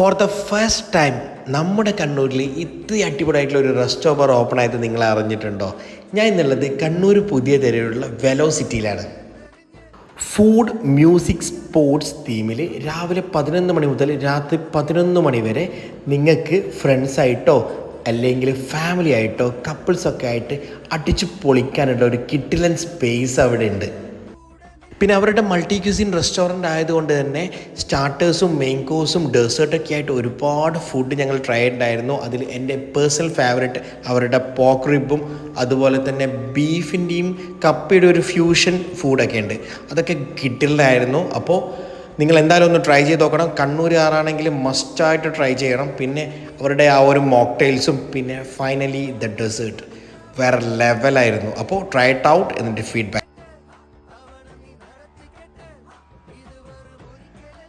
For the first time നമ്മുടെ കണ്ണൂരിൽ ഇത്ര അടിപൊളിയായിട്ടുള്ള ഒരു റെസ്റ്റോറന്റ് ഓപ്പൺ ആയത് നിങ്ങൾ അറിഞ്ഞിട്ടുണ്ടോ? ഞാൻ ഇന്നുള്ളത് കണ്ണൂർ പുതിയ തെരുവിലുള്ള വെലോസിറ്റിയിലാണ് ഫുഡ് മ്യൂസിക് സ്പോർട്സ് തീമിൽ രാവിലെ പതിനൊന്ന് മണി മുതൽ രാത്രി പതിനൊന്ന് മണി വരെ നിങ്ങൾക്ക് ഫ്രണ്ട്സായിട്ടോ അല്ലെങ്കിൽ ഫാമിലി ആയിട്ടോ കപ്പിൾസൊക്കെ ആയിട്ട് അടിച്ചു പൊളിക്കാനുള്ള ഒരു കിട്ടിലൻ സ്പേസ് അവിടെ ഉണ്ട് പിന്നെ അവരുടെ മൾട്ടി ക്യൂസിൻ റെസ്റ്റോറന്റ് ആയതുകൊണ്ട് തന്നെ സ്റ്റാർട്ടേഴ്സും മെയിൻ കോഴ്സും ഡെസേർട്ടൊക്കെ ആയിട്ട് ഒരുപാട് ഫുഡ് ഞങ്ങൾ ട്രൈ ചെയ്തിട്ടുണ്ടായിരുന്നു അതിൽ എന്റെ പേഴ്സണൽ ഫേവററ്റ് അവരുടെ പോക്ക് റിബും അതുപോലെ തന്നെ ബീഫിന്റെയും കപ്പയുടെ ഒരു ഫ്യൂഷൻ ഫുഡൊക്കെ ഉണ്ട് അതൊക്കെ കിട്ടില്ലായിരുന്നു. അപ്പോൾ നിങ്ങൾ എന്തായാലും ഒന്ന് ട്രൈ ചെയ്ത് നോക്കണം. കണ്ണൂരുകാരാണെങ്കിൽ മസ്റ്റായിട്ട് ട്രൈ ചെയ്യണം. പിന്നെ അവരുടെ ആ ഒരു മോക്ടെയിൽസും പിന്നെ ഫൈനലി ദ ഡെസേർട്ട് വേറെ ലെവലായിരുന്നു അപ്പോൾ ട്രൈ ഇട്ട് ഔട്ട് എന്നിട്ട് ഫീഡ്ബാക്ക്